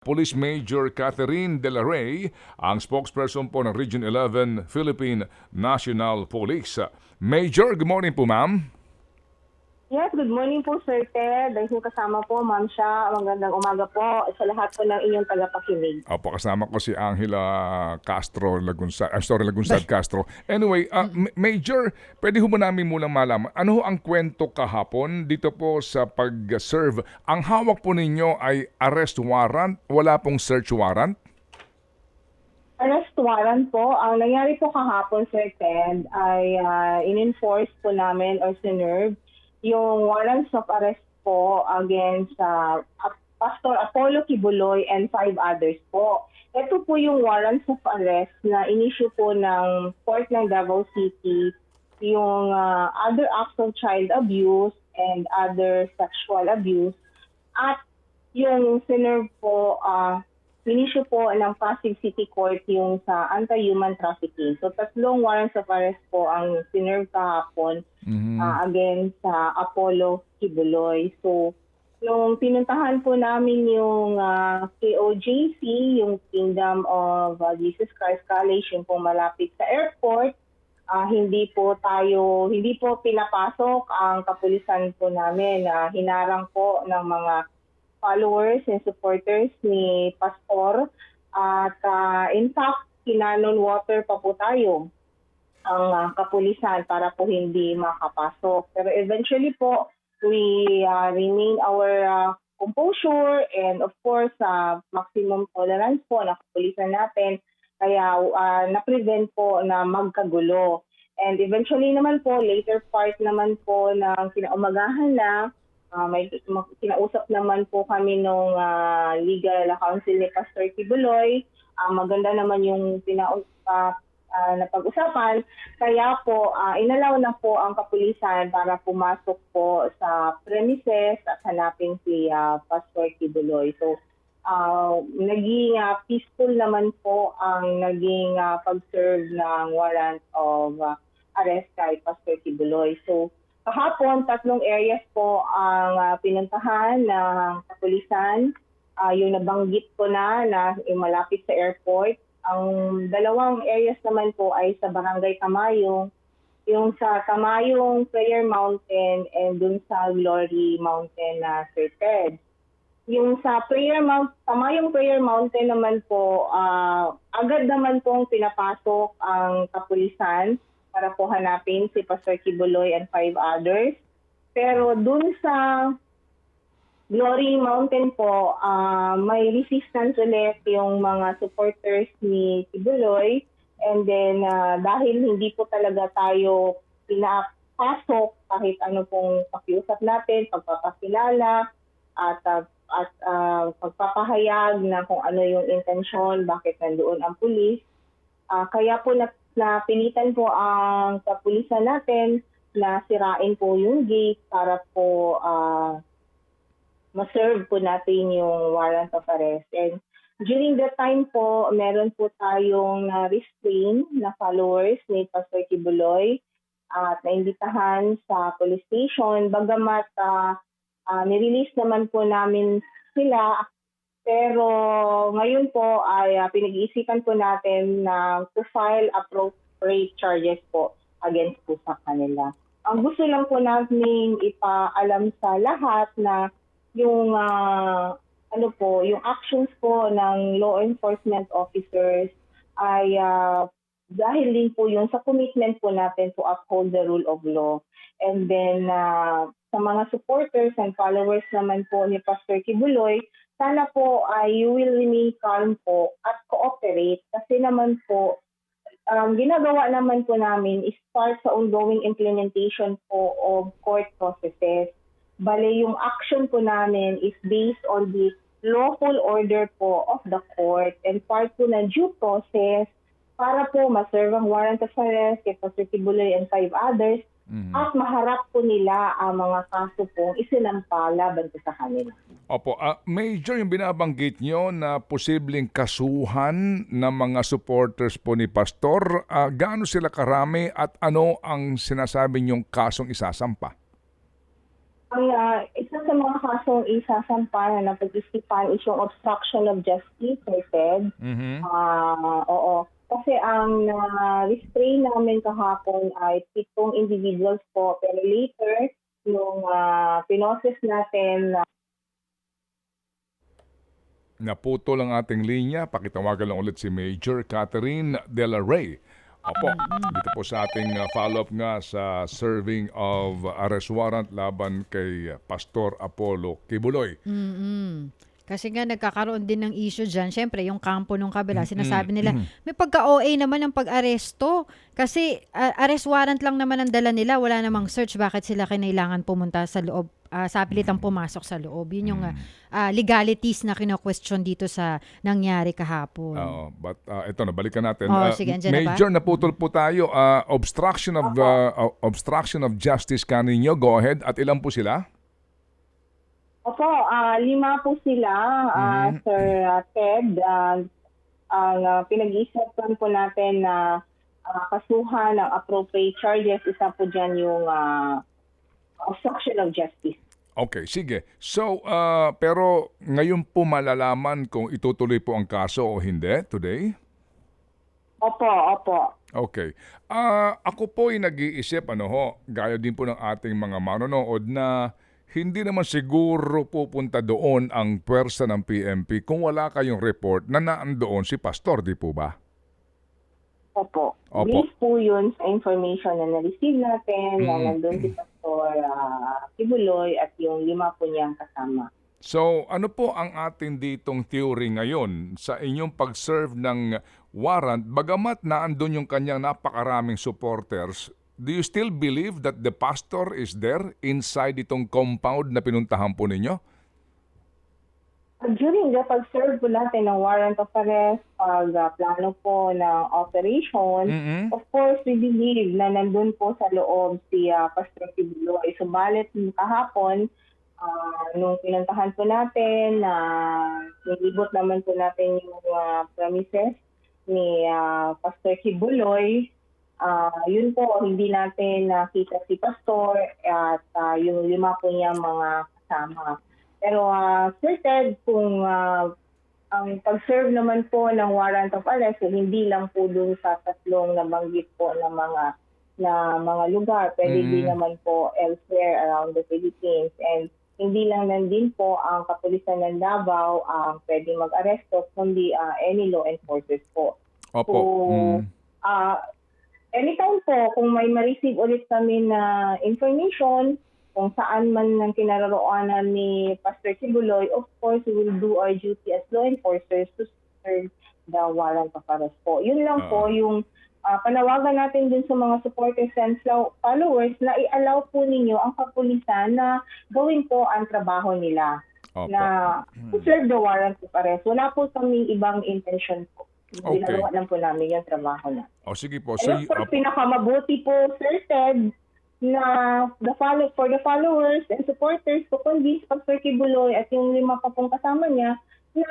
Police Major Catherine De La Rey, ang spokesperson po ng Region 11 Philippine National Police. Major, good morning po ma'am. Yes, good morning po Sir Ted. Dahil kasama po, Ma'am Sha. Magandang umaga po sa lahat po ng inyong tagapakinig. Opo, kasama ko si Angela Castro Lagunsad, I'm sorry, Lagunsad Castro. Anyway, ah, Ma- Major, pwede ho ba namin munang malaman, ano ho ang kwento kahapon dito po sa pag-serve? Ang hawak po ninyo ay arrest warrant, wala pong search warrant? Arrest warrant po. Ang nangyari po kahapon, Sir Ted, ay ah, in-enforce po namin or sinerve yung warrants of arrest po against uh, Pastor Apollo Kibuloy and five others po. Ito po yung warrants of arrest na in-issue po ng Court ng Davao City yung uh, other acts of child abuse and other sexual abuse at yung sinerve po uh, Inisyu po ng Pasig City Court yung sa anti-human trafficking. So tatlong warrants of arrest po ang sinerve kahapon Mhm. ah, against sa Apollo Kibuloy. So nung pinuntahan po namin yung ah, KOJC, yung Kingdom of ah, Jesus Christ College, yung po malapit sa airport, ah, hindi po tayo, hindi po pinapasok ang kapulisan po namin. Ah, hinarang po ng mga followers and supporters ni Pastor. At ah, in fact, kinanon water pa po tayo ang ah, kapulisan para po hindi makapasok. Pero eventually po, we ah, remain our ah, composure and of course, uh, maximum tolerance po ng kapulisan natin. Kaya ah, na-prevent po na magkagulo. And eventually naman po, later part naman po ng kinaumagahan na, ah, may kinausap naman po kami nung ah, legal counsel ni Pastor Kibuloy. Ah, maganda naman yung pinausap ah, na pag-usapan. Kaya po, ah, inalaw na po ang kapulisan para pumasok po sa premises at hanapin si ah, Pastor Kibuloy. So, ah, naging ah, peaceful naman po ang naging ah, pag-serve ng warrant of ah, arrest kay Pastor Kibuloy. So, kahapon, tatlong areas po ang ah, pinuntahan ng kapulisan. Ah, yung nabanggit ko na na malapit sa airport. Ang dalawang areas naman po ay sa Barangay Tamayong, yung sa Tamayong Prayer Mountain and dun sa Glory Mountain na Sir Ted. Yung sa Prayer Mount, Tamayong Prayer Mountain naman po, ah, agad naman pong pinapasok ang kapulisan para po hanapin si Pastor Kibuloy and five others. Pero dun sa Glory Mountain po, ah, may resistance ulit yung mga supporters ni Kibuloy. And then, ah, dahil hindi po talaga tayo pinapasok kahit ano pong pakiusap natin, pagpapakilala, at, ah, at ah, pagpapahayag na kung ano yung intensyon, bakit nandoon ang pulis. Ah, kaya po na, napilitan po ang kapulisan natin na sirain po yung gate para po ah, ma-serve po natin yung warrant of arrest. And during that time po, meron po tayong na-restrain na followers ni Pastor Kibuloy at naimbitahan sa police station. Bagamat uh, nirelease naman po namin sila, pero ngayon po ay ah, pinag-iisipan po natin na to file appropriate charges po against po sa kanila. Ang gusto lang po namin ipaalam sa lahat na yung ah, ano po, yung actions po ng law enforcement officers ay ah, dahil din po yun sa commitment po natin to uphold the rule of law. And then ah, sa mga supporters and followers naman po ni Pastor Kibuloy, sana po ay you will remain calm po at cooperate kasi naman po um, ginagawa naman po namin is part sa ongoing implementation po of court processes. Bale, yung action po namin is based on the lawful order po of the court and part po ng due process para po maserve ang warrant of arrest kay Pastor Tibuloy and five others Mhm. at maharap po nila ang mga kaso pong isinampa laban po sa kanila. Opo, ah, Major, yung binabanggit nyo na posibleng kasuhan ng mga supporters po ni Pastor, ah, gaano sila karami at ano ang sinasabi nyong kasong isasampa? Ang ah, isa sa mga kasong isasampa na napag-isipan is yung obstruction of justice, Sir Ted. Mhm. Ah, oo. Kasi ang na-restrain namin kahapon ay pitong individuals po. Pero later, nung ah, pinoses natin na Naputo lang ating linya. Pakitawagan lang ulit si Major Catherine De La Rey. Opo, dito po sa ating uh, follow-up nga sa serving of arrest warrant laban kay uh, Pastor Apollo Kibuloy. Mm-mm. Kasi nga nagkakaroon din ng issue dyan. Siyempre, yung kampo nung kabila, sinasabi nila, may pagka-OA naman ang pag-aresto. Kasi ah, arrest warrant lang naman ang dala nila. Wala namang search. Bakit sila kinailangan pumunta sa loob? ah, sa pilitang pumasok sa loob. Yun yung ah, ah, legalities na kino-question dito sa nangyari kahapon. Oo, but uh, ito na balikan natin. Uh, Oh, sige, andyan na ba? Major, naputol po tayo. Uh, obstruction of uh, uh, obstruction of justice kaninyo. Go ahead. At ilan po sila? Opo, ah, lima po sila, ah, Sir ah, Ted. Ah, ang ah, pinag-iisipan po natin na ah, kasuhan ng appropriate charges, isa po dyan yung ah, obstruction of justice. Okay, sige. So, uh, pero ngayon po malalaman kung itutuloy po ang kaso o hindi today? Opo, opo. Okay. Ah, ako po ay nag-iisip, ano ho, gaya din po ng ating mga manonood na hindi naman siguro pupunta doon ang pwersa ng PMP kung wala kayong report na naandoon si Pastor, di po ba? Opo. Opo. Based po yun sa information na na-receive natin, na Mm. nandun si Pastor ah, Kibuloy at yung lima po niyang kasama. So, ano po ang ating ditong theory ngayon sa inyong pag-serve ng warrant bagamat naandun yung kanyang napakaraming supporters? Do you still believe that the pastor is there inside itong compound na pinuntahan po ninyo? During the pag-serve po natin ng warrant of arrest, pag ah, plano po ng operation, Mhm. of course, we believe na nandun po sa loob si ah, Pastor Kibuloy. Subalit nung kahapon, ah, nung pinuntahan po natin, na nilibot naman po natin yung ah, premises ni ah, Pastor Kibuloy, ah, yun po, hindi natin nakita si Pastor at ah, yung lima po niya mga kasama. Pero uh, kung ah, ang pag-serve naman po ng warrant of arrest, eh, hindi lang po dun sa tatlong nabanggit po na mga na mga lugar. Pwede Mm. din naman po elsewhere around the Philippines. And hindi lang nandin po ang kapulisan ng Davao ang pwede mag-aresto, kundi ah, any law enforcers po. Opo. So, Mm. ah anytime po, kung may ma-receive ulit kami na information, kung saan man ang kinaroroonan ni Pastor Kibuloy, of course, we will do our duty as law enforcers to serve the warrant of arrest po. Yun lang po yung ah, panawagan natin din sa mga supporters and followers na i-allow po ninyo ang kapulisan na gawin po ang trabaho nila Opo. na to serve the warrant of arrest. Wala po kaming ibang intention po. Okay. Ginagawa lang po namin yung trabaho na. O sige po. So, y- of course, pinakamabuti po, Sir Ted, na the follow, for the followers and supporters to convince Pastor Kibuloy at yung lima pa pong kasama niya na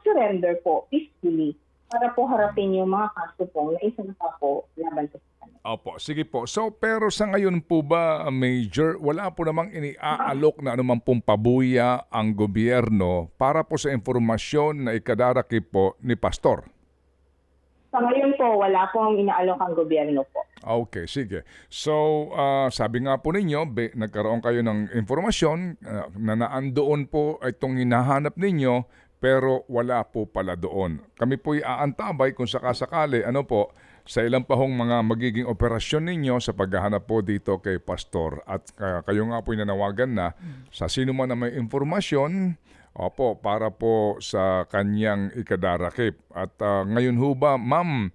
surrender po peacefully para po harapin yung mga kaso po na isang pa po laban sa. Opo, sige po. So, pero sa ngayon po ba, Major, wala po namang iniaalok na anumang pong pabuya ang gobyerno para po sa informasyon na ikadaraki po ni Pastor? Sa ngayon po, wala pong inaalok ang gobyerno po. Okay, sige. So, ah, sabi nga po ninyo, be, nagkaroon kayo ng informasyon ah, na naandoon po itong hinahanap ninyo pero wala po pala doon. Kami po'y aantabay kung sakasakali, ano po, sa ilang pahong mga magiging operasyon ninyo sa paghahanap po dito kay Pastor. At ah, kayo nga po'y nanawagan na sa sino man na may informasyon, opo, para po sa kanyang ikadarakip. At ah, ngayon ho ba, ma'am,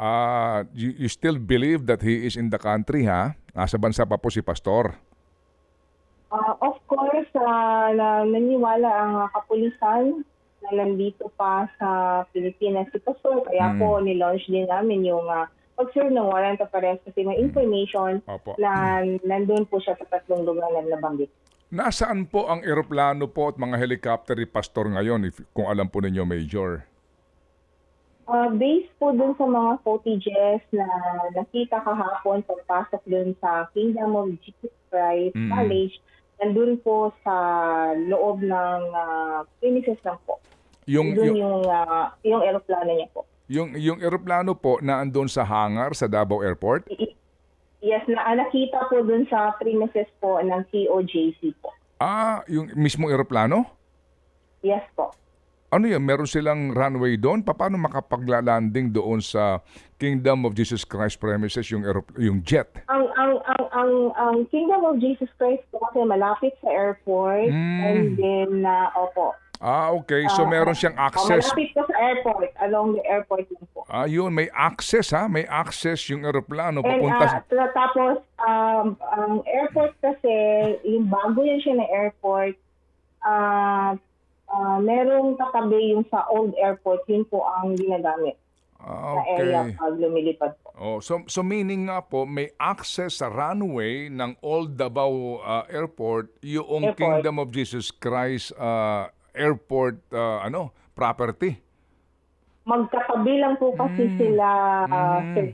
Ah, you, you still believe that he is in the country, ha? Nasa bansa pa po si Pastor. Ah, of course, ah, na, naniwala ang kapulisan na nandito pa sa Pilipinas si Pastor. Kaya po, nilaunch din namin yung ah, pag-serve ng warrant of arrest kasi may information Opo. na nandun po siya sa tatlong lugar na nabanggit. Nasaan po ang eroplano po at mga helicopter ni Pastor ngayon, if, kung alam po ninyo, Major? Ah, based po dun sa mga footages na nakita kahapon pagpasok dun sa Kingdom of Jesus Christ Mm. College, nandun po sa loob ng ah, premises lang po. Yung, Doon yung, yung, ah, yung aeroplano niya po. yung, yung eroplano po na andun sa hangar sa Davao Airport? I- Yes, na ah, nakita po dun sa premises po ng COJC po. Ah, yung mismong eroplano? Yes po. Ano yan? Meron silang runway doon? Pa- Paano makapagla-landing doon sa Kingdom of Jesus Christ premises yung, aerop- yung jet? Ang ang ang ang ang Kingdom of Jesus Christ po kasi malapit sa airport Mm. and then na opo. Ah, okay. So Ah, meron siyang Oh, access. malapit po sa airport, along the airport lang po. Ah, yun. May access ha? May access yung eroplano And papunta ah, ta- tapos um, ang airport kasi yung bago yan siya na airport ah ah, merong katabi yung sa old airport, yun po ang ginagamit Ah, na area okay. pag lumilipad po. Oh, so so meaning nga po may access sa runway ng Old Davao ah, Airport yung Airport. Kingdom of Jesus Christ ah, Airport ah, ano property. Magkatabi lang po kasi Mm. sila uh, Mm.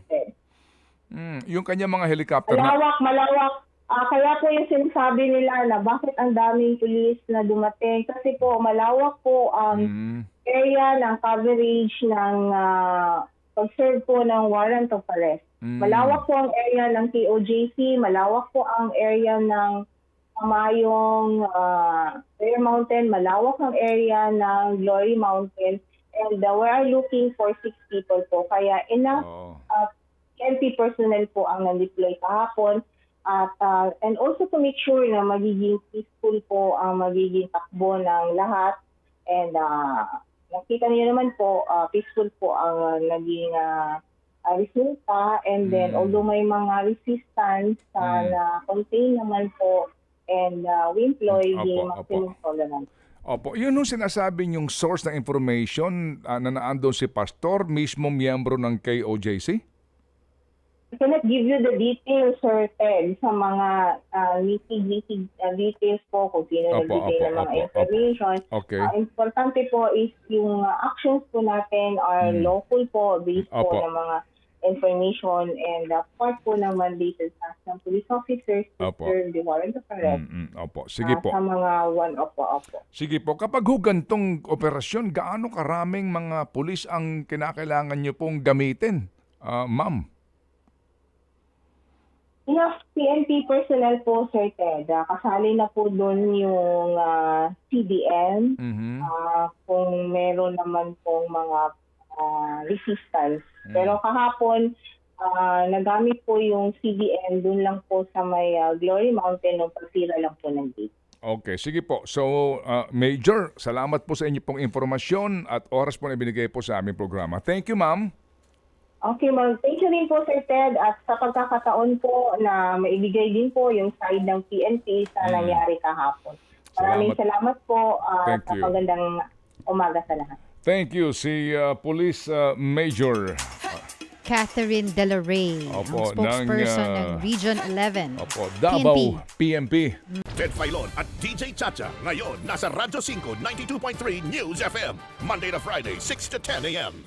Mm, yung kanya mga helicopter na Malawak, malawak. Ah, kaya po yung sinasabi nila na bakit ang daming pulis na dumating. Kasi po, malawak po ang Mm, area ng coverage ng ah, pag-serve po ng warrant of arrest. mm. Malawak po ang area ng TOJC, malawak po ang area ng Pamayong uh, Bear Mountain, malawak ang area ng Glory Mountain. And uh, we are looking for six people po. Kaya enough Oo. uh, PNP personnel po ang nandeploy kahapon. At, uh, and also to make sure na magiging peaceful po ang magiging takbo ng lahat. And uh, nakita niyo naman po, uh, peaceful po ang uh, naging uh, uh, resulta. And then, Mm. although may mga resistance uh, Mm. na contain naman po, and uh, we employ the Opo, maximum tolerance. Opo, yun yung sinasabi yung source ng information ah, na naandun si Pastor, mismo miyembro ng KOJC? I cannot give you the details, Sir Ted, sa mga uh, nitty-gritty uh, details po kung sino Opo, nagbigay opo, ng mga opo, opo. information. Okay. Uh, importante po is yung uh, actions po natin are Mm. lawful po based po Opo. ng mga information and uh, part po ng mandated task ng police officers to Opo. serve the warrant of arrest Mm, mm, opo, sige uh, po. sa mga one opo opo. Sige po, kapag ho gantong operasyon, gaano karaming mga pulis ang kinakailangan nyo pong gamitin? Ah, ma'am. Enough PNP personnel po, Sir Ted. Uh, kasali na po doon yung uh, CDN, Mhm. Ah, kung meron naman pong mga ah, resistance. Mm. Pero kahapon, ah, nagamit po yung CDN dun lang po sa may ah, Glory Mountain nung pagsira lang po ng gate. Okay, sige po. So, ah, Major, salamat po sa inyo pong informasyon at oras po na binigay po sa aming programa. Thank you, ma'am. Okay, ma'am. Thank you rin po, Sir Ted. At sa pagkakataon po na maibigay din po yung side ng PNP sa Mm. nangyari kahapon. Maraming salamat, po at Thank you. magandang umaga sa lahat. Thank you, si ah, Police ah, Major. Catherine De La Rey, Opo, ang spokesperson ng, ng, uh, Region 11. Opo, Davao, PNP. Ted Filon at DJ Chacha. Ngayon, nasa Radyo 5, 92.3 News FM. Monday to Friday, 6 to 10 a.m.